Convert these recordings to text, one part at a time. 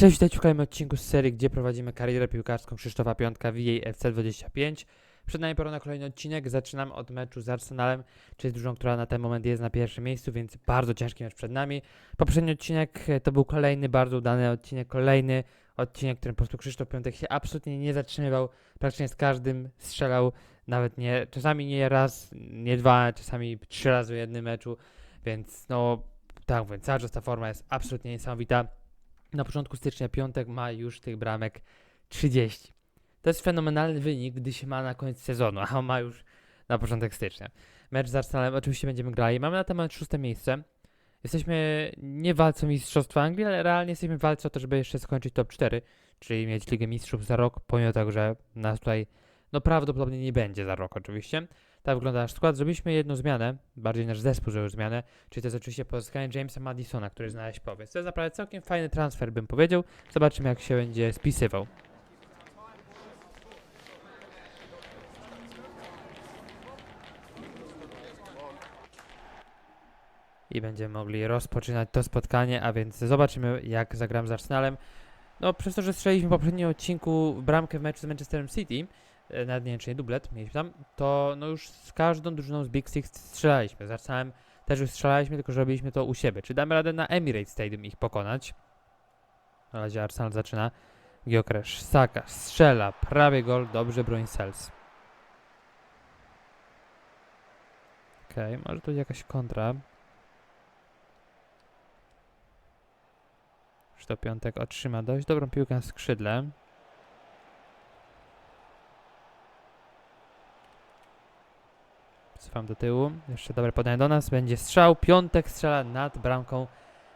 Cześć, witajcie w kolejnym odcinku z serii, gdzie prowadzimy karierę piłkarską Krzysztofa Piątka w EA FC 25. Przed nami pora na kolejny odcinek. Zaczynamy od meczu z Arsenalem, czyli z drużyną, która na ten moment jest na pierwszym miejscu, więc bardzo ciężki mecz przed nami. Poprzedni odcinek e, to był kolejny bardzo udany odcinek, kolejny odcinek, w którym po prostu Krzysztof Piątek się absolutnie nie zatrzymywał. Praktycznie z każdym strzelał, nawet nie, czasami nie raz, nie dwa, czasami trzy razy w jednym meczu, więc no, tak mówię, cały czas ta forma jest absolutnie niesamowita. Na początku stycznia piątek ma już tych bramek 30. To jest fenomenalny wynik, gdy się ma na koniec sezonu, a on ma już na początek stycznia. Mecz z Arsenalem oczywiście będziemy grali. Mamy na moment szóste miejsce. Jesteśmy nie w walce o Mistrzostwa Anglii, ale realnie jesteśmy w walce o to, żeby jeszcze skończyć top 4, czyli mieć Ligę Mistrzów za rok, pomimo tego, że nas tutaj no prawdopodobnie nie będzie za rok oczywiście. Tak wygląda nasz skład. Zrobiliśmy jedną zmianę, bardziej nasz zespół zrobił zmianę, czyli to jest oczywiście pozyskanie Jamesa Madisona, który znaleźć powiedz. To jest naprawdę całkiem fajny transfer, bym powiedział. Zobaczymy, jak się będzie spisywał. I będziemy mogli rozpoczynać to spotkanie, a więc zobaczymy, jak zagram z Arsenalem. No, przez to, że strzeliśmy w poprzednim odcinku bramkę w meczu z Manchesterem City, nawet nie wiem, czy nie dublet mieliśmy tam, to no już z każdą drużyną z Big Six strzelaliśmy. Z Arsenalem też już strzelaliśmy, tylko że robiliśmy to u siebie. Czy damy radę na Emirates Stadium ich pokonać? Na razie Arsenal zaczyna. Giokresz, Saka, strzela, prawie gol, dobrze broń Sels. Okej, może tu jakaś kontra. Krzysztof Piątek otrzyma dość dobrą piłkę na skrzydle. Cofam do tyłu. Jeszcze dobre podanie do nas. Będzie strzał. Piątek strzela nad bramką.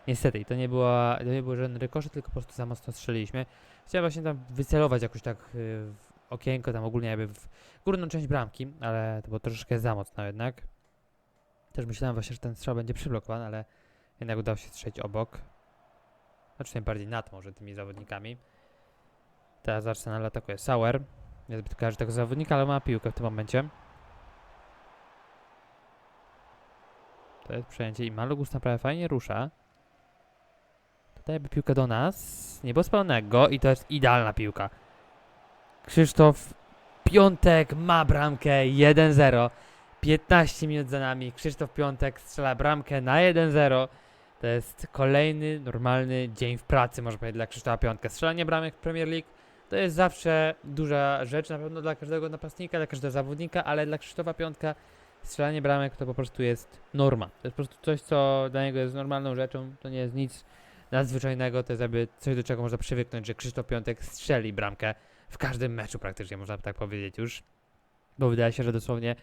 Niestety, i to nie, była, to nie był żaden rykoszet, tylko po prostu za mocno strzeliliśmy. Chciałem właśnie tam wycelować jakoś tak y, w okienko, tam ogólnie jakby w górną część bramki, ale to było troszeczkę za mocno jednak. Też myślałem właśnie, że ten strzał będzie przyblokowany, ale jednak udało się strzelić obok. Znaczy bardziej nad może tymi zawodnikami. Teraz Arsenal atakuje Sauer. Niezbyt kojarzy tego zawodnika, ale ma piłkę w tym momencie. To jest przejęcie i Malugus naprawdę fajnie rusza. Tutaj jakby piłkę do nas. Nie było spalonego i to jest idealna piłka. Krzysztof Piątek ma bramkę 1-0. 15 minut za nami. Krzysztof Piątek strzela bramkę na 1-0. To jest kolejny normalny dzień w pracy, można powiedzieć, dla Krzysztofa Piątka. Strzelanie bramek w Premier League to jest zawsze duża rzecz, na pewno dla każdego napastnika, dla każdego zawodnika, ale dla Krzysztofa Piątka strzelanie bramek to po prostu jest norma. To jest po prostu coś, co dla niego jest normalną rzeczą, to nie jest nic nadzwyczajnego, to jest jakby coś, do czego można przywyknąć, że Krzysztof Piątek strzeli bramkę w każdym meczu praktycznie, można by tak powiedzieć już. Bo wydaje się, że dosłownie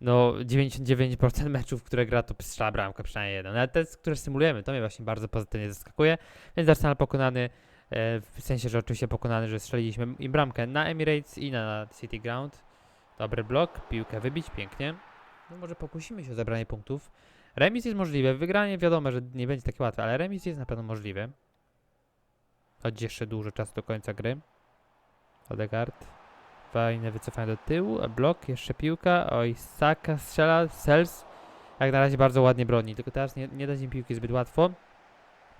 no 99% meczów, które gra, to strzela bramkę przynajmniej jeden. Ale te, które symulujemy, to mnie właśnie bardzo pozytywnie zaskakuje. Więc Arsenal pokonany, e, w sensie, że oczywiście pokonany, że strzeliliśmy im bramkę na Emirates i na City Ground. Dobry blok, piłkę wybić, pięknie. No może pokusimy się o zabranie punktów. Remis jest możliwe, wygranie wiadomo, że nie będzie takie łatwe, ale remis jest na pewno możliwy. Choć jeszcze dużo czasu do końca gry. Odegaard. Fajne wycofanie do tyłu, blok, jeszcze piłka. Oj, Saka strzela, Sels. Jak na razie bardzo ładnie broni, tylko teraz nie, nie dać im piłki zbyt łatwo.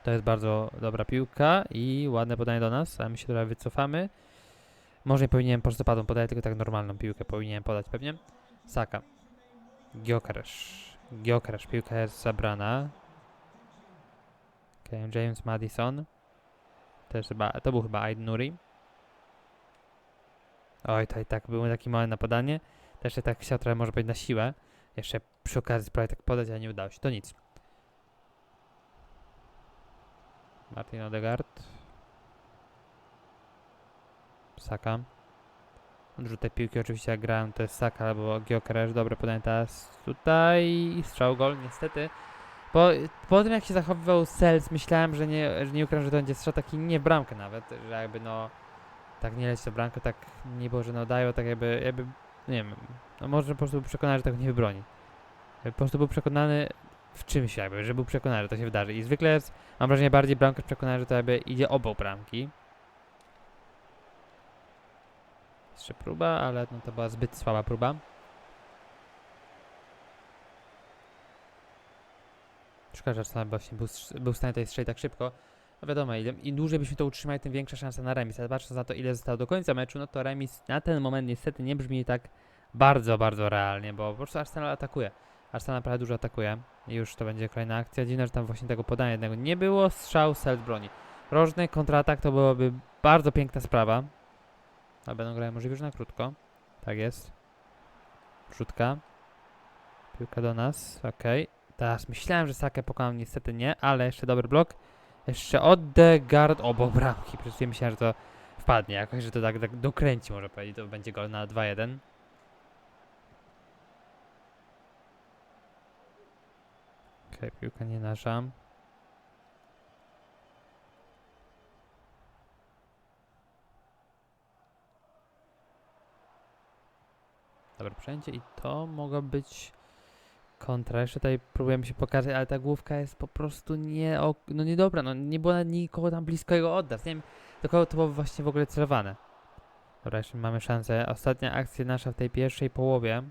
To jest bardzo dobra piłka i ładne podanie do nas, a my się trochę wycofamy. Może nie powinienem prostopadą podać, tylko tak normalną piłkę powinienem podać pewnie. Saka. Giokaresz. Giokaresz, piłka jest zabrana. Okay, James Madison. Też chyba, to był chyba Aid Nuri. Oj, to i tak był taki mały na podanie. Też się tak chciał trochę może powiedzieć na siłę. Jeszcze przy okazji spróbować tak podać, ale nie udało się. To nic. Martin Odegaard. Saka. Odrzutek piłki oczywiście jak grałem to jest Saka albo Gyökeres. Dobre podanie teraz tutaj. I strzał gol niestety. Po, po tym jak się zachowywał Sels myślałem, że nie, że nie ukrywam, że to będzie strzał taki nie bramkę nawet. Że jakby no tak nie leci to bramkę, tak nie było, że no dają, tak jakby, jakby, nie wiem, no może po prostu był przekonany, że tego nie wybroni. Po prostu był przekonany w czymś jakby, że był przekonany, że to się wydarzy. I zwykle jest, mam wrażenie, bardziej bramkarz przekonany, że to jakby idzie obok bramki. Jeszcze próba, ale no to była zbyt słaba próba. Szkoda, że Arsenal właśnie był, był w stanie tutaj strzelić tak szybko. No wiadomo, im, im dłużej byśmy to utrzymali, tym większa szansa na remis. Ale patrząc na to, ile zostało do końca meczu, no to remis na ten moment niestety nie brzmi tak bardzo, bardzo realnie, bo po prostu Arsenal atakuje. Arsenal naprawdę dużo atakuje. I już to będzie kolejna akcja. Dziwne, że tam właśnie tego podania jednego nie było. Strzał, self broni. Rożny kontratak to byłoby bardzo piękna sprawa. Ale będą grały możliwe, że na krótko. Tak jest. Rzutka. Piłka do nas. Okej. Teraz myślałem, że Sakę pokonam, niestety nie, ale jeszcze dobry blok. Jeszcze Odegaard obok bramki. Przecież myślałem, że to wpadnie jakoś, że to tak, tak dokręci, może powiedzieć. To będzie gol na 2-1. Okej, piłka nie nasza. Przejęcie i to mogła być kontra. Jeszcze tutaj próbujemy się pokazać, ale ta główka jest po prostu nie, no niedobra. No nie było nikogo tam blisko jego oddać. Nie wiem, do kogo to było właśnie w ogóle celowane. Dobra, jeszcze mamy szansę. Ostatnia akcja nasza w tej pierwszej połowie.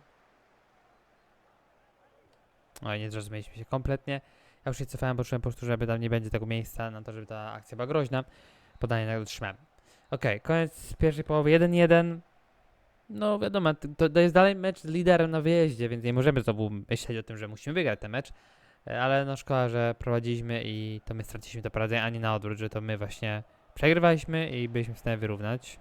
Oj, nie zrozumieliśmy się kompletnie. Ja już się cofałem, bo czułem po prostu, że tam nie będzie tego miejsca na to, żeby ta akcja była groźna. Podanie tak dotrzymałem. Okej, koniec pierwszej połowy 1-1. No wiadomo, to jest dalej mecz z liderem na wyjeździe, więc nie możemy znowu myśleć o tym, że musimy wygrać ten mecz. E, Ale no szkoda, że prowadziliśmy i to my straciliśmy to prowadzenie, a nie na odwrót, że to my właśnie przegrywaliśmy i byliśmy w stanie wyrównać.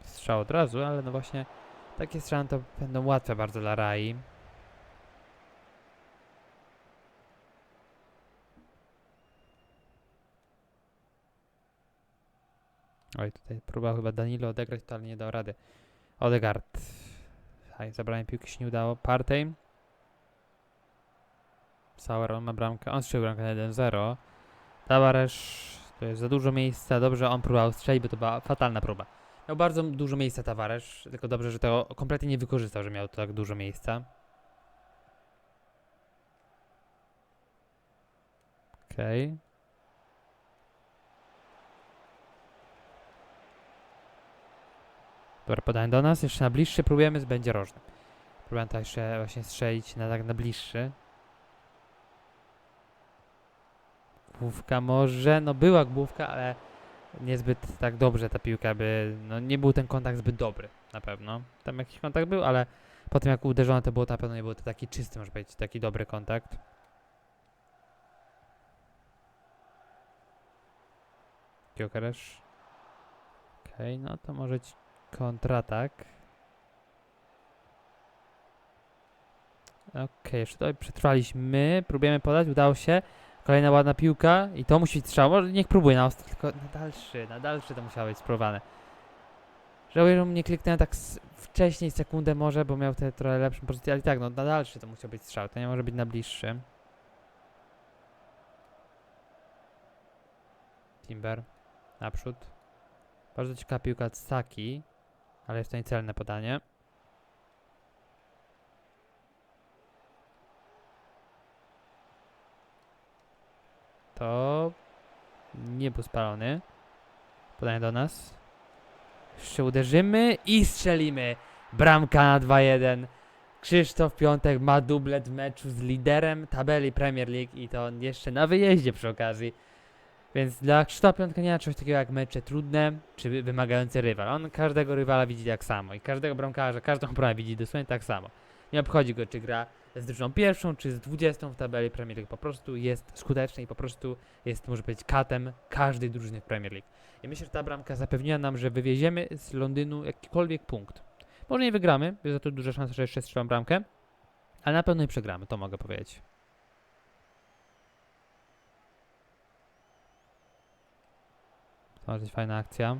Strzał od razu, ale no właśnie takie strzały to będą łatwe bardzo dla Rai. Oj, tutaj próbował chyba Danilo odegrać, to ale nie dał rady. Odegaard. Aj, zabranie piłki się nie udało. Partey. Sauer, on ma bramkę. On strzelił bramkę na 1-0. Tavaresz. To jest za dużo miejsca. Dobrze, on próbował strzelić, bo to była fatalna próba. Miał bardzo dużo miejsca Tavaresz, tylko dobrze, że tego kompletnie nie wykorzystał, że miał tak dużo miejsca. Okej. Dobra, podanie do nas. Jeszcze na bliższy próbujemy, będzie rożny. Próbujemy to jeszcze właśnie strzelić na tak na bliższy. Główka może, no była główka, ale niezbyt tak dobrze ta piłka by, no nie był ten kontakt zbyt dobry, na pewno. Tam jakiś kontakt był, ale po tym jak uderzono to było to na pewno nie był to taki czysty, może powiedzieć, taki dobry kontakt. Kiokeresz. Okej, no to może ci kontratak. Okej, jeszcze tutaj przetrwaliśmy, próbujemy podać, udało się. Kolejna ładna piłka i to musi być strzał. Może niech próbuje na ostro, tylko na dalszy, na dalszy to musiało być spróbowane. Żałuję, że mu nie kliknąłem tak wcześniej, sekundę może, bo miał te trochę lepszą pozycję, ale i tak, no na dalszy to musiał być strzał, to nie może być na bliższy. Timber, naprzód. Bardzo ciekawa piłka Saki, ale jest to niecelne podanie. To nie był spalony. Podanie do nas. Jeszcze uderzymy i strzelimy. Bramka na 2-1. Krzysztof Piątek ma dublet w meczu z liderem tabeli Premier League i to jeszcze na wyjeździe przy okazji. Więc dla Krzysztofa Piątka nie ma czegoś takiego jak mecze trudne czy wy- wymagające rywal. On każdego rywala widzi tak samo i każdego bramkarza, każdą obronę widzi dosłownie tak samo. Nie obchodzi go, czy gra z drużyną pierwszą, czy z dwudziestą w tabeli Premier League. Po prostu jest skuteczny i po prostu jest, może powiedzieć, katem każdej drużyny w Premier League. I myślę, że ta bramka zapewniła nam, że wywieziemy z Londynu jakikolwiek punkt. Może nie wygramy, jest za to duża szansa, że jeszcze strzelam bramkę, ale na pewno nie przegramy, to mogę powiedzieć. To może być fajna akcja.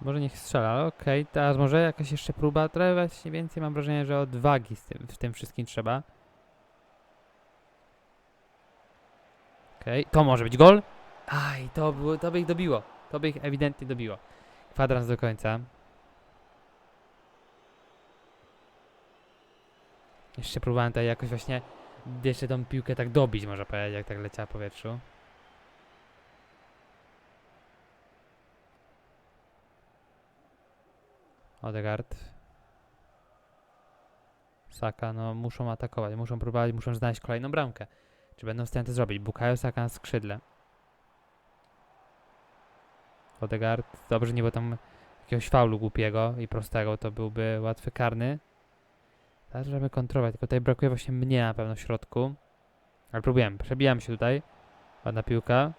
Może niech strzela, ale okej, teraz może jakaś jeszcze próba, trochę właśnie więcej mam wrażenie, że odwagi z tym, w tym wszystkim trzeba. Okej, to może być gol. Aj, to, było, to by ich dobiło. To by ich ewidentnie dobiło. Kwadrans do końca. Jeszcze próbowałem tutaj jakoś właśnie jeszcze tą piłkę tak dobić, można powiedzieć, jak tak leciała w powietrzu. Odegaard. Saka, no muszą atakować, muszą próbować, muszą znaleźć kolejną bramkę. Czy będą w stanie to zrobić? Bukayo Saka na skrzydle. Odegaard, dobrze nie było tam jakiegoś faulu głupiego i prostego, to byłby łatwy karny. Teraz żeby kontrolować, tylko tutaj brakuje właśnie mnie na pewno w środku. Ale próbujemy, przebijam się tutaj. Ładna piłka.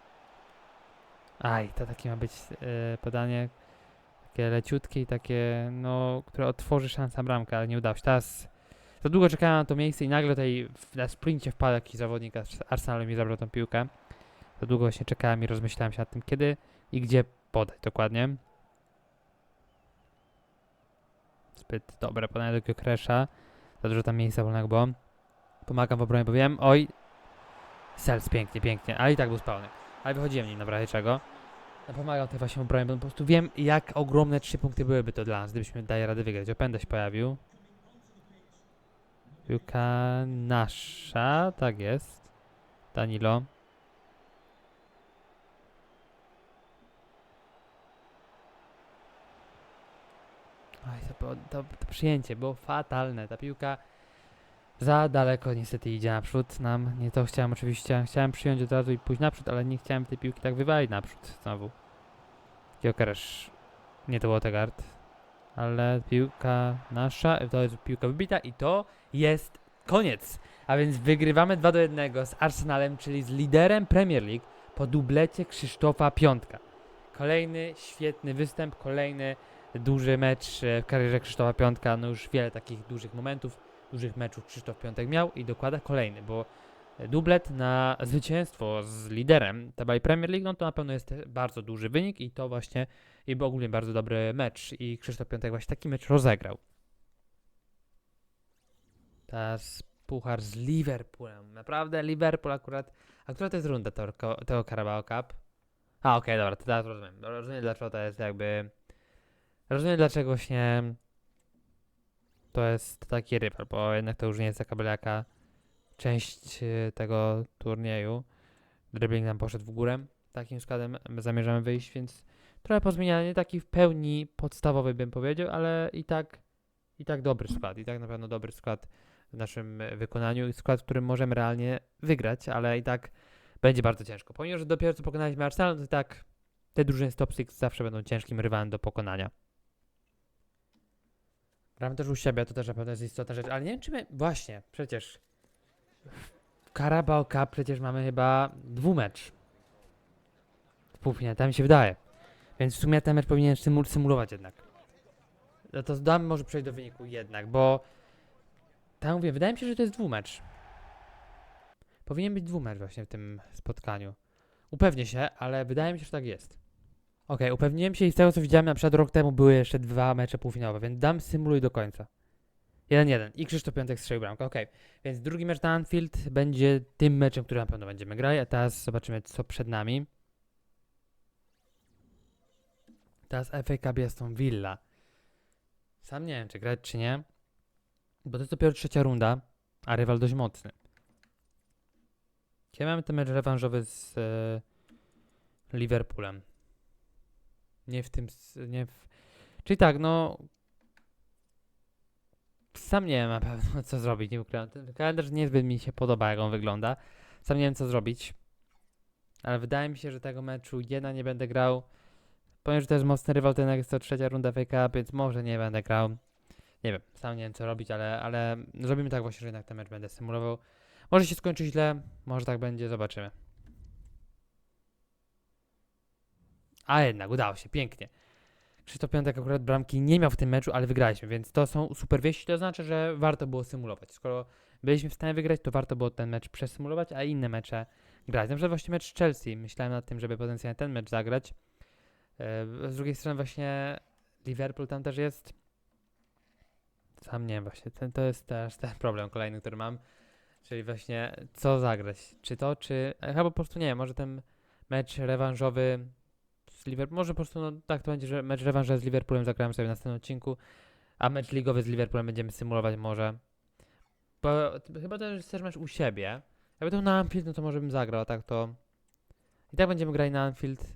Aj, to takie ma być e, podanie takie leciutkie i takie, no, które otworzy szansę bramkę, ale nie udało się. Teraz za długo czekałem na to miejsce i nagle tutaj na sprincie wpadł jakiś zawodnik z Arsenalu mi zabrał tą piłkę. Za długo właśnie czekałem i rozmyślałem się nad tym, kiedy i gdzie podać dokładnie. Zbyt dobre podanie do Gyökeresza. Za dużo tam miejsca wolnego było. Pomagam w obronie, bo wiem, oj, Sels, pięknie, pięknie, ale i tak był spalony. Ale wychodziłem nim na razie czego. Pomagał tej właśnie obronie, bo po prostu wiem, jak ogromne trzy punkty byłyby to dla nas, gdybyśmy dali radę wygrać. Openda się pojawił. Piłka nasza, tak jest. Danilo. Oj, to, to, to przyjęcie było fatalne. Ta piłka za daleko niestety idzie naprzód nam. Nie to chciałem oczywiście. Chciałem przyjąć od razu i pójść naprzód, ale nie chciałem tej piłki tak wywalić naprzód znowu. Giokeresz. Nie to był Odegaard. Ale piłka nasza, to jest piłka wybita i to jest koniec. A więc wygrywamy 2 do 1 z Arsenalem, czyli z liderem Premier League po dublecie Krzysztofa Piątka. Kolejny świetny występ, kolejny duży mecz e, w karierze Krzysztofa Piątka. No już wiele takich dużych momentów, dużych meczów Krzysztof Piątek miał i dokłada kolejny, bo dublet na zwycięstwo z liderem tabeli Premier League, no to na pewno jest bardzo duży wynik i to właśnie i był ogólnie bardzo dobry mecz i Krzysztof Piątek właśnie taki mecz rozegrał. Teraz puchar z Liverpoolem. Naprawdę Liverpool akurat. A która to jest runda tego, tego Carabao Cup? A, okej, dobra, to teraz rozumiem. Rozumiem dlaczego to jest jakby. Rozumiem dlaczego właśnie to jest taki rywal, bo jednak to już nie jest taka byle jaka część e, tego turnieju. Dribbling nam poszedł w górę. Takim składem zamierzamy wyjść, więc trochę pozmieniany, taki w pełni podstawowy bym powiedział, ale i tak i tak dobry skład, i tak na pewno dobry skład w naszym e, wykonaniu i skład, w którym możemy realnie wygrać, ale i tak będzie bardzo ciężko. Pomimo, że dopiero co pokonaliśmy Arsenal, to i tak te drużyny z top 6 zawsze będą ciężkim rywalem do pokonania. Gramy też u siebie, to też na pewno jest istotna rzecz, ale nie wiem czy my... Właśnie, przecież Carabao Cup przecież mamy chyba dwumecz. W półfinale, tak mi się wydaje. Więc w sumie ten mecz powinien symul symulować jednak. No to damy może przejść do wyniku jednak, bo tak mówię, wydaje mi się, że to jest dwumecz. Powinien być dwumecz właśnie w tym spotkaniu. Upewnię się, ale wydaje mi się, że tak jest. Okej, upewniłem się i z tego co widziałem, na przykład rok temu były jeszcze dwa mecze półfinałowe, więc dam symuluj do końca. 1-1 i Krzysztof Piątek strzelił bramkę, okej. Więc drugi mecz na Anfield będzie tym meczem, który na pewno będziemy grać, a teraz zobaczymy co przed nami. Teraz FA Cup jest tą Villa. Sam nie wiem, czy grać, czy nie. Bo to jest dopiero trzecia runda, a rywal dość mocny. Kiedy mamy ten mecz rewanżowy z e, Liverpoolem? Nie w tym. Nie w... Czyli tak, no. Sam nie wiem na pewno, co zrobić. Nie. Ten kalendarz niezbyt mi się podoba, jak on wygląda. Sam nie wiem, co zrobić. Ale wydaje mi się, że tego meczu jedna nie będę grał. Powiem, że to jest mocny rywal, jednak jest to trzecia runda Cup, więc może nie będę grał. Nie wiem, sam nie wiem co robić, ale, ale zrobimy tak właśnie, że jednak ten mecz będę symulował. Może się skończy źle, może tak będzie, zobaczymy. A jednak, udało się, pięknie. Krzysztof Piątek akurat bramki nie miał w tym meczu, ale wygraliśmy, więc to są super wieści, to znaczy, że warto było symulować. Skoro byliśmy w stanie wygrać, to warto było ten mecz przesymulować, a inne mecze grać. Na przykład właśnie mecz Chelsea, myślałem nad tym, żeby potencjalnie ten mecz zagrać. E, Z drugiej strony właśnie Liverpool tam też jest. Sam nie wiem właśnie, ten, to jest też ten problem kolejny, który mam. Czyli właśnie co zagrać? Czy to, czy... Chyba po prostu nie wiem, może ten mecz rewanżowy z Liverpoolem, może po prostu no, tak to będzie, że mecz rewanżowy z Liverpoolem zagrałem sobie w następnym odcinku, a mecz ligowy z Liverpoolem będziemy symulować może. Bo chyba też mecz u siebie. Jakby to na Anfield, no to może bym zagrał, tak to... I tak będziemy grać na Anfield.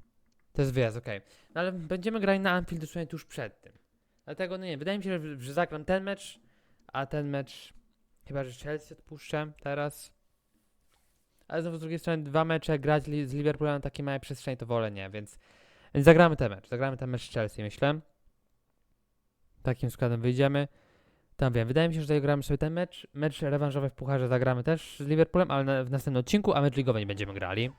To jest wyjazd, okej. No ale będziemy grać na Anfield dosłownie tuż przed tym. Dlatego, no nie, wydaje mi się, że, że zagram ten mecz, a ten mecz Chyba, że Chelsea odpuszczę teraz. Ale znowu z drugiej strony dwa mecze grać li- z Liverpoolem na takiej małej przestrzeni to wolę nie, więc, więc zagramy ten mecz. Zagramy ten mecz z Chelsea, myślę. Takim składem wyjdziemy. Tam wiem, wydaje mi się, że zagramy sobie ten mecz. Mecz rewanżowy w Pucharze zagramy też z Liverpoolem, ale na, w następnym odcinku, a mecz ligowy nie będziemy grali.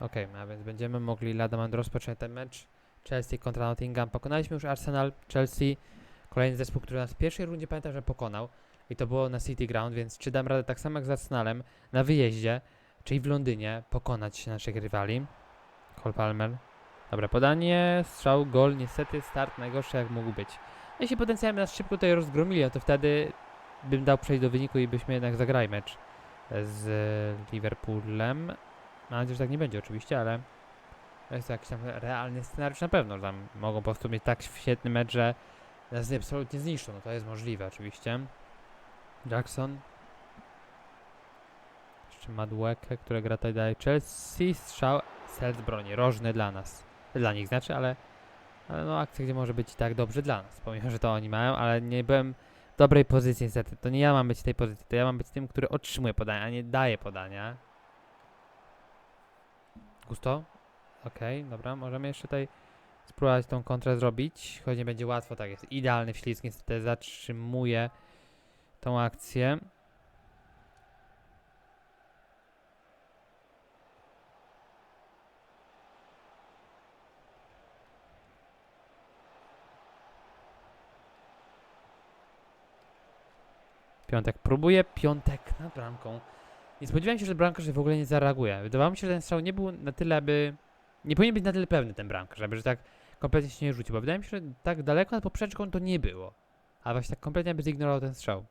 Okej, a więc będziemy mogli lada rozpocząć ten mecz. Chelsea kontra Nottingham. Pokonaliśmy już Arsenal, Chelsea. Kolejny zespół, który nas w pierwszej rundzie pamiętam, że pokonał. I to było na City Ground, więc czy dam radę tak samo jak z Arsenalem na wyjeździe, czyli w Londynie, pokonać naszych rywali. Cole Palmer. Dobra, podanie, strzał, gol. Niestety start najgorszy jak mógł być. Jeśli potencjalnie nas szybko tutaj rozgromili, no to wtedy bym dał przejść do wyniku i byśmy jednak zagrali mecz z Liverpoolem. Mam nadzieję, że tak nie będzie oczywiście, ale jest to jakiś tam realny scenariusz na pewno, tam mogą po prostu mieć tak świetny mecz, że nas absolutnie zniszczą. No to jest możliwe oczywiście. Jackson. Jeszcze Madweke, który gra tutaj dalej. Chelsea, strzał, Selc broni. Rożny dla nas. Dla nich znaczy, ale, ale no akcja, gdzie może być i tak dobrze dla nas. Pomimo, że to oni mają, ale nie byłem w dobrej pozycji niestety. To nie ja mam być w tej pozycji, to ja mam być tym, który otrzymuje podania, a nie daje podania. Gusto? Okej, dobra, możemy jeszcze tutaj spróbować tą kontrę zrobić, choć nie będzie łatwo, tak jest. Idealny wślizg niestety zatrzymuje tą akcję. Piątek próbuje, piątek nad bramką. Nie spodziewałem się, że bramkarz w ogóle nie zareaguje. Wydawało mi się, że ten strzał nie był na tyle, aby... Nie powinien być na tyle pewny ten bramkarz, żeby że tak kompletnie się nie rzucił, bo wydaje mi się, że tak daleko nad poprzeczką to nie było. A właśnie tak kompletnie by zignorował ten strzał.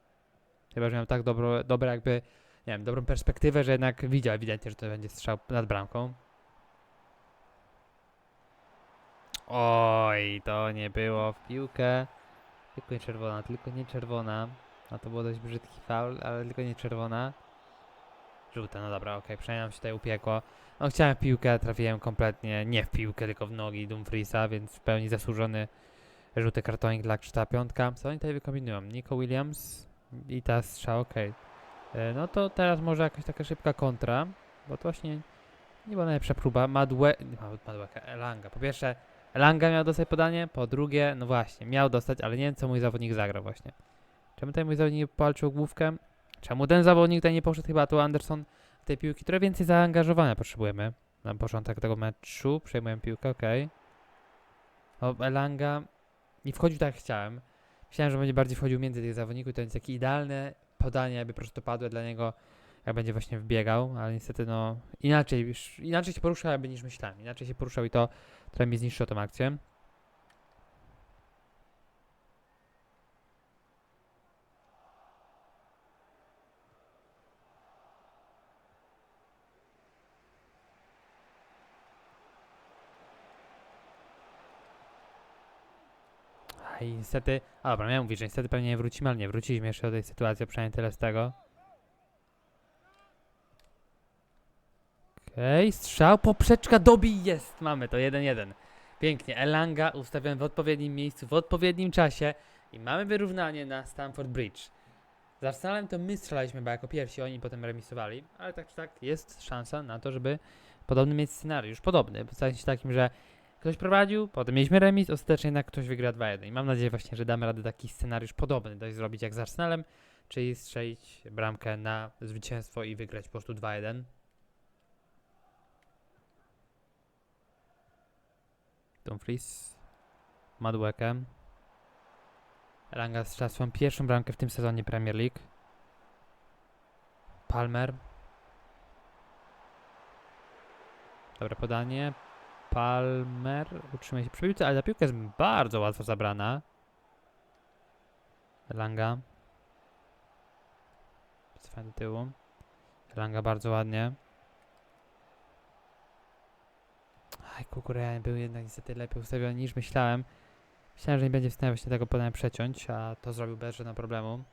Chyba, że miał tak dobro, dobre jakby, nie wiem, dobrą perspektywę, że jednak widział ewidentnie, że to będzie strzał nad bramką. Oj, to nie było w piłkę. Tylko nie czerwona, tylko nie czerwona. A to było dość brzydki faul, ale tylko nie czerwona. Żółta, no dobra, okej, przynajmniej nam się tutaj upiekło. No chciałem w piłkę, trafiłem kompletnie, nie w piłkę, tylko w nogi Dumfriesa, więc w pełni zasłużony żółty kartonik dla Krzysztofa Piątka. Co oni tutaj wykombinują? Nico Williams i ta strzał, okej. E, No to teraz może jakaś taka szybka kontra, bo to właśnie nie była najlepsza próba. Madwe... nie, Mad- Madweka, Elanga. Po pierwsze, Elanga miał dostać podanie, po drugie, no właśnie, miał dostać, ale nie wiem, co mój zawodnik zagrał właśnie. Czemu tutaj mój zawodnik o główkę? Czemu ten zawodnik tutaj nie poszedł? Chyba tu Anderson tej piłki, trochę więcej zaangażowania potrzebujemy na początek tego meczu. Przejmuję piłkę, okej. O, Elanga nie wchodził tak jak chciałem. Myślałem, że będzie bardziej wchodził między tych zawodników. To jest takie idealne podanie, jakby prostopadłe dla niego, jak będzie właśnie wbiegał, ale niestety no inaczej, inaczej się poruszał jakby niż myślałem. Inaczej się poruszał i to trochę mi zniszczyło tą akcję. A i niestety, a dobra, miałem mówić, że niestety pewnie nie wrócimy, ale nie wróciliśmy jeszcze do tej sytuacji, przynajmniej tyle z tego. Okej, strzał, poprzeczka, dobij, jest, mamy to, 1-1. Pięknie, Elanga ustawiony w odpowiednim miejscu, w odpowiednim czasie i mamy wyrównanie na Stamford Bridge. Z Arsenalem to my strzelaliśmy chyba jako pierwsi, oni potem remisowali, ale tak czy tak jest szansa na to, żeby podobny mieć scenariusz, podobny, w sensie takim, że Ktoś prowadził, potem mieliśmy remis, ostatecznie jednak ktoś wygra 2-1. I mam nadzieję właśnie, że damy radę taki scenariusz podobny dość zrobić jak z Arsenalem, czyli strzelić bramkę na zwycięstwo i wygrać po prostu 2-1. Dumfries, Madweke. Ranga strzela swoją pierwszą bramkę w tym sezonie Premier League. Palmer. Dobre podanie. Palmer utrzymuje się przy piłce, ale ta piłka jest bardzo łatwo zabrana. Langa. Cofanie do tyłu. Langa bardzo ładnie. Aj, Kukureja był jednak niestety lepiej ustawiony niż myślałem. Myślałem, że nie będzie w stanie właśnie tego podania przeciąć, a to zrobił bez żadnego problemu.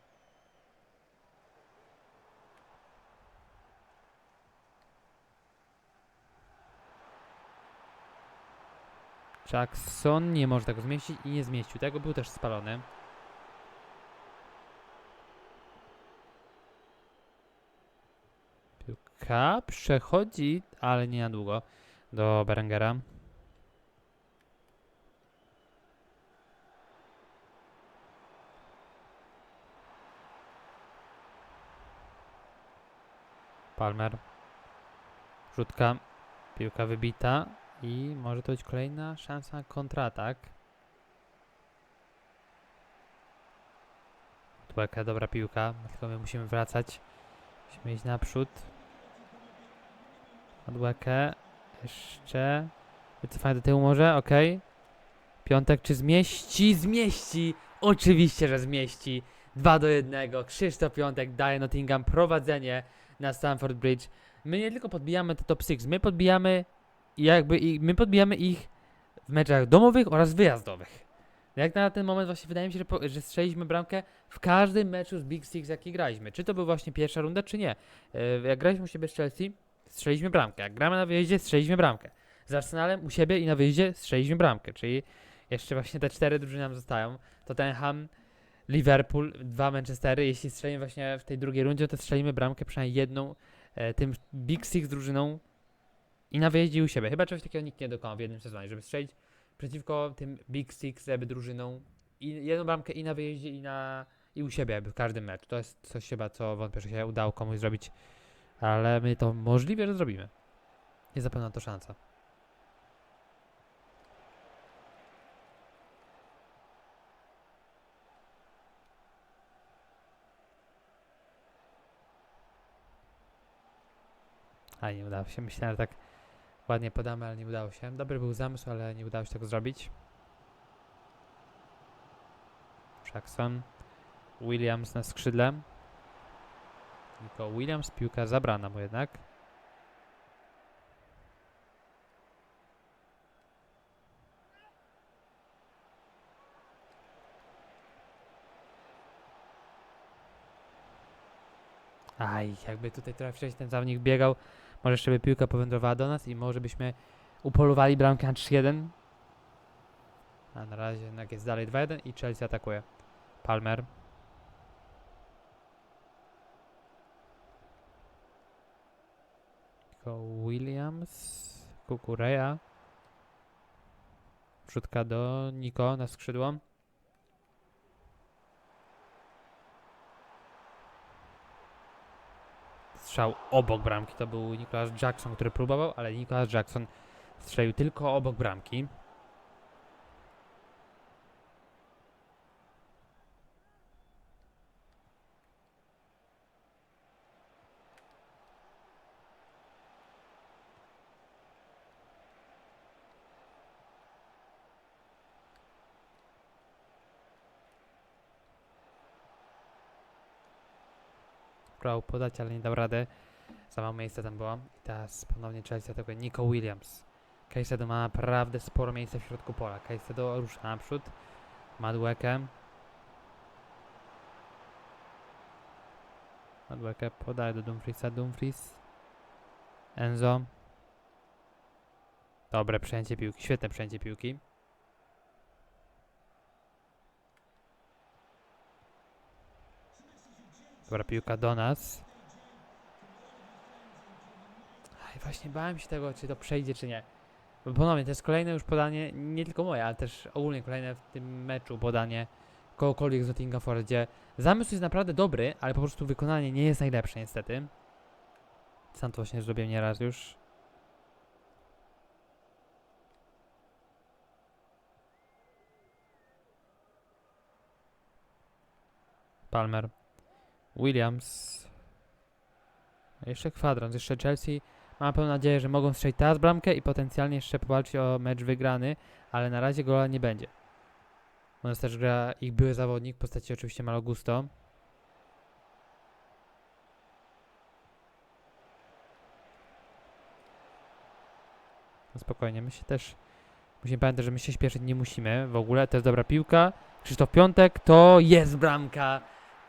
Jackson nie może tego zmieścić i nie zmieścił tego, był też spalony. Piłka przechodzi, ale nie na długo, do Berengera. Palmer. Rzutka. Piłka wybita. I może to być kolejna szansa na kontratak. Dłeka, dobra piłka. Tylko my musimy wracać. Musimy iść naprzód. Odłekę. Jeszcze. Wycofanie do tyłu może, okej. Piątek czy zmieści? Zmieści! Oczywiście, że zmieści. 2 do 1. Krzysztof Piątek daje Nottingham prowadzenie na Stamford Bridge. My nie tylko podbijamy te top 6, my podbijamy jakby i my podbijamy ich w meczach domowych oraz wyjazdowych. Jak na ten moment właśnie wydaje mi się, że, po, że strzeliśmy bramkę w każdym meczu z Big Six, jaki graliśmy. Czy to był właśnie pierwsza runda, czy nie. E, Jak graliśmy u siebie z Chelsea, strzeliśmy bramkę. Jak gramy na wyjeździe, strzeliśmy bramkę. Z Arsenalem u siebie i na wyjeździe strzeliśmy bramkę. Czyli jeszcze właśnie te cztery drużyny nam zostają. Tottenham, Liverpool, dwa Manchestery. Jeśli strzelimy właśnie w tej drugiej rundzie, to strzelimy bramkę przynajmniej jedną e, tym Big Six drużyną i na wyjeździe u siebie. Chyba czegoś takiego nikt nie dokonał w jednym sezonie, żeby strzelić przeciwko tym Big Six jakby drużyną i jedną bramkę i na wyjeździe i na i u siebie jakby w każdym meczu. To jest coś chyba, co wątpię, że się udało komuś zrobić, ale my to możliwe, że zrobimy. Jest zapewne to szansa. A nie udało się. Myślałem, że tak ładnie podamy, ale nie udało się. Dobry był zamysł, ale nie udało się tego zrobić. Jackson. Williams na skrzydle. Tylko Williams, piłka zabrana mu jednak. Aj, jakby tutaj trochę wcześniej ten zawodnik biegał, może jeszcze by piłka powędrowała do nas i może byśmy upolowali bramkę na 3-1. A na razie jednak jest dalej 2-1 i Chelsea atakuje. Palmer. Tylko Williams. Kukureja. Wrzutka do Niko na skrzydło. Strzał obok bramki to był Nicholas Jackson, który próbował, ale Nicholas Jackson strzelił tylko obok bramki. Próbował podać, ale nie dał rady. Za mało miejsca tam było. I teraz ponownie Chelsea atakuje Nico Williams. Caicedo ma naprawdę sporo miejsca w środku pola. Caicedo rusza naprzód. Madłekę. Madłekę podaje do Dumfriesa. Dumfries. Enzo. Dobre przejęcie piłki. Świetne przejęcie piłki. Dobra piłka do nas. Aj, właśnie bałem się tego, czy to przejdzie, czy nie. Bo ponownie, to jest kolejne już podanie, nie tylko moje, ale też ogólnie kolejne w tym meczu podanie kogokolwiek z Nottingham Forest, gdzie zamysł jest naprawdę dobry, ale po prostu wykonanie nie jest najlepsze niestety. Sam to właśnie zrobiłem nieraz już. Palmer. Williams. Jeszcze kwadrans, jeszcze Chelsea. Mam pełną nadzieję, że mogą strzelić teraz bramkę i potencjalnie jeszcze powalczyć o mecz wygrany, ale na razie gola nie będzie. U nas też gra ich były zawodnik w postaci oczywiście Malogusto. No spokojnie, my się też musimy pamiętać, że my się śpieszyć nie musimy w ogóle. To jest dobra piłka. Krzysztof Piątek to jest bramka.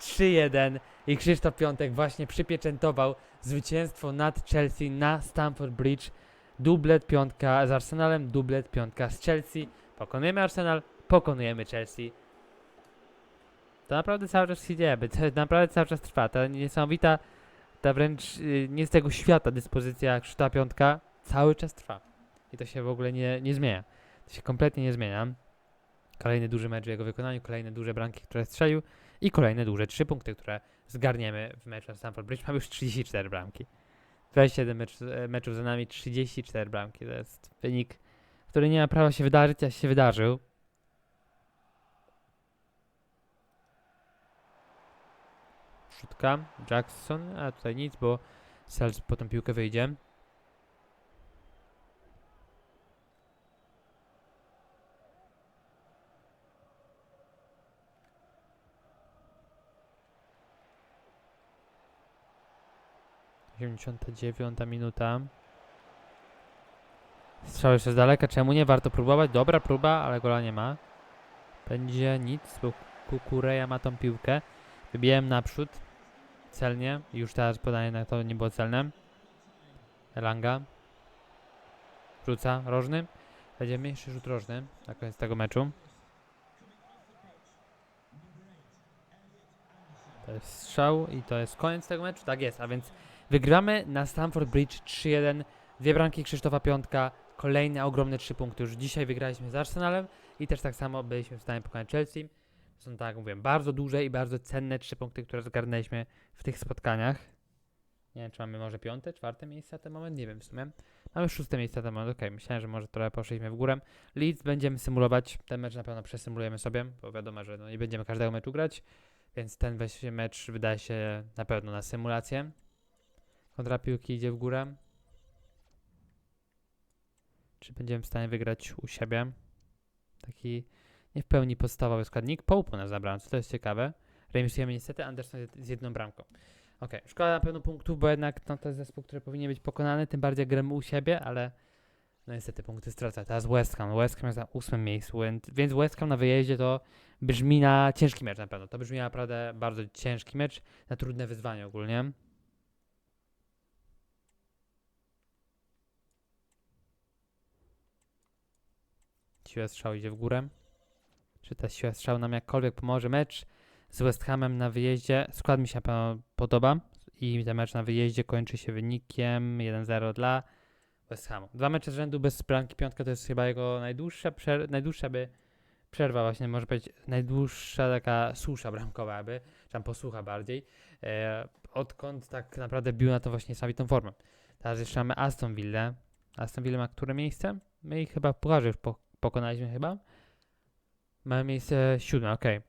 3-1 i Krzysztof Piątek właśnie przypieczętował zwycięstwo nad Chelsea na Stamford Bridge. Dublet piątka z Arsenalem, dublet piątka z Chelsea. Pokonujemy Arsenal, pokonujemy Chelsea. To naprawdę cały czas się dzieje, to naprawdę cały czas trwa. Ta niesamowita, ta wręcz y, nie z tego świata dyspozycja Krzysztofa Piątka cały czas trwa. I to się w ogóle nie, nie zmienia. To się kompletnie nie zmienia. Kolejny duży mecz w jego wykonaniu, kolejne duże bramki, które strzelił i kolejne duże trzy punkty, które zgarniemy w meczu na Stamford Bridge. Mamy już 34 bramki. 27 mecz, e, meczów za nami, 34 bramki. To jest wynik, który nie ma prawa się wydarzyć, a się wydarzył. Szutka, Jackson, a tutaj nic, bo Sels po tą piłkę wyjdzie. Osiemdziesiąta dziewiąta minuta. Strzał jeszcze z daleka, czemu nie? Warto próbować. Dobra próba, ale gola nie ma. Będzie nic, bo Kukureja ma tą piłkę. Wybijałem naprzód. Celnie. Już teraz podanie na to nie było celne. Elanga. Rzuca. Rożny. Będziemy jeszcze rzut rożny na koniec tego meczu. To jest strzał i to jest koniec tego meczu. Tak jest, a więc wygramy na Stamford Bridge 3-1. Dwie bramki Krzysztofa Piątka. Kolejne ogromne trzy punkty. Już dzisiaj wygraliśmy z Arsenalem i też tak samo byliśmy w stanie pokonać Chelsea. Są, tak jak mówiłem, bardzo duże i bardzo cenne trzy punkty, które zgarnęliśmy w tych spotkaniach. Nie wiem, czy mamy może piąte, czwarte miejsce na ten moment, nie wiem w sumie. Mamy szóste miejsce na ten moment, okej, myślałem, że może trochę poszliśmy w górę. Leeds będziemy symulować, ten mecz na pewno przesymulujemy sobie, bo wiadomo, że no nie będziemy każdego meczu grać, więc ten weź mecz wydaje się na pewno na symulację. Kontra piłki idzie w górę. Czy będziemy w stanie wygrać u siebie? Taki nie w pełni podstawowy składnik. Pope u nas na bramce, to jest ciekawe. Remisujemy niestety Anderson z- jedną bramką. Okej, szkoda na pewno punktów, bo jednak no, to jest zespół, który powinien być pokonany, tym bardziej gramy u siebie, ale no niestety punkty strata. Teraz West Ham. West Ham jest na ósmym miejscu, więc- West Ham na wyjeździe to brzmi na ciężki mecz na pewno. To brzmi naprawdę bardzo ciężki mecz, na trudne wyzwanie ogólnie. Siła strzału idzie w górę. Czy ta siła strzału nam jakkolwiek pomoże? Mecz z West Hamem na wyjeździe. Skład mi się na pewno podoba. I ten mecz na wyjeździe kończy się wynikiem 1-0 dla West Hamu. Dwa mecze z rzędu bez bramki. Piątka to jest chyba jego najdłuższa, przer- najdłuższa by przerwa właśnie, może powiedzieć najdłuższa taka susza bramkowa, aby, tam posłucha bardziej, e, odkąd tak naprawdę bił na to właśnie samą formę. Teraz jeszcze mamy Aston Villa. Aston Villa ma które miejsce? My ich chyba w pucharze już po, pokonaliśmy chyba. Mamy miejsce siódme, okej.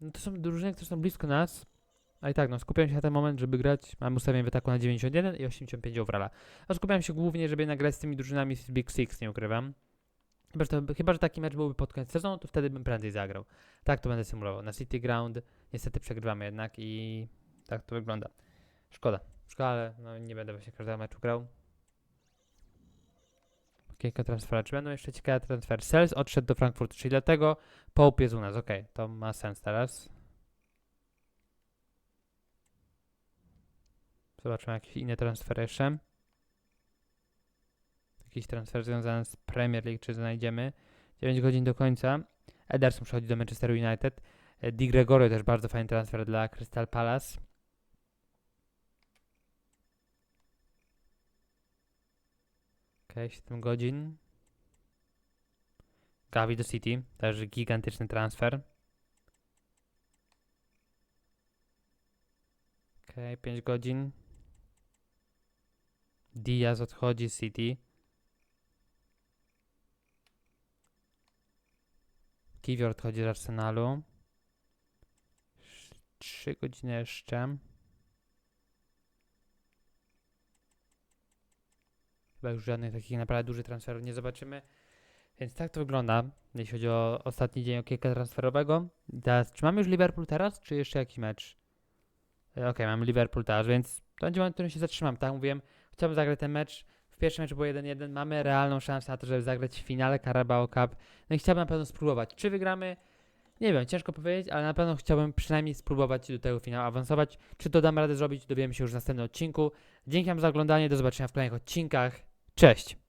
No to są drużyny, które są blisko nas. A i tak, no skupiam się na ten moment, żeby grać. Mam ustawienie w ataku na 91 i 85 overalla. A skupiam się głównie, żeby nagrać z tymi drużynami z Big Six, nie ukrywam. Chyba że, to, chyba, że taki mecz byłby pod koniec sezonu, to wtedy bym prędzej zagrał. Tak to będę symulował. Na City Ground niestety przegrywamy jednak i tak to wygląda. Szkoda. Szkoda, ale no, nie będę właśnie każdego meczu grał. Kilka transferów. Czy będą jeszcze ciekawe transfery? Sales odszedł do Frankfurtu, czyli dlatego Pope jest u nas. Okej, to ma sens teraz. Zobaczymy jakieś inne transfery jeszcze. Jakiś transfer związany z Premier League, czy znajdziemy. 9 godzin do końca. Ederson przechodzi do Manchester United. E, Di Gregorio też bardzo fajny transfer dla Crystal Palace. Okej, 7 godzin. Gavi do City, też gigantyczny transfer. Okej, 5 godzin. Diaz odchodzi City. Kiwior odchodzi z Arsenalu. 3 godziny jeszcze. Chyba już żadnych takich naprawdę dużych transferów nie zobaczymy. Więc tak to wygląda, jeśli chodzi o ostatni dzień okienka transferowego. Teraz, czy mamy już Liverpool teraz, czy jeszcze jakiś mecz? E, Okej, mamy Liverpool teraz, więc to będzie moment, w którym się zatrzymam. Tak mówiłem, chciałbym zagrać ten mecz. W pierwszym meczu było 1-1. Mamy realną szansę na to, żeby zagrać w finale Carabao Cup. No i chciałbym na pewno spróbować. Czy wygramy? Nie wiem, ciężko powiedzieć, ale na pewno chciałbym przynajmniej spróbować do tego finału awansować. Czy to dam radę zrobić, dowiemy się już w następnym odcinku. Dzięki wam za oglądanie, do zobaczenia w kolejnych odcinkach. Cześć!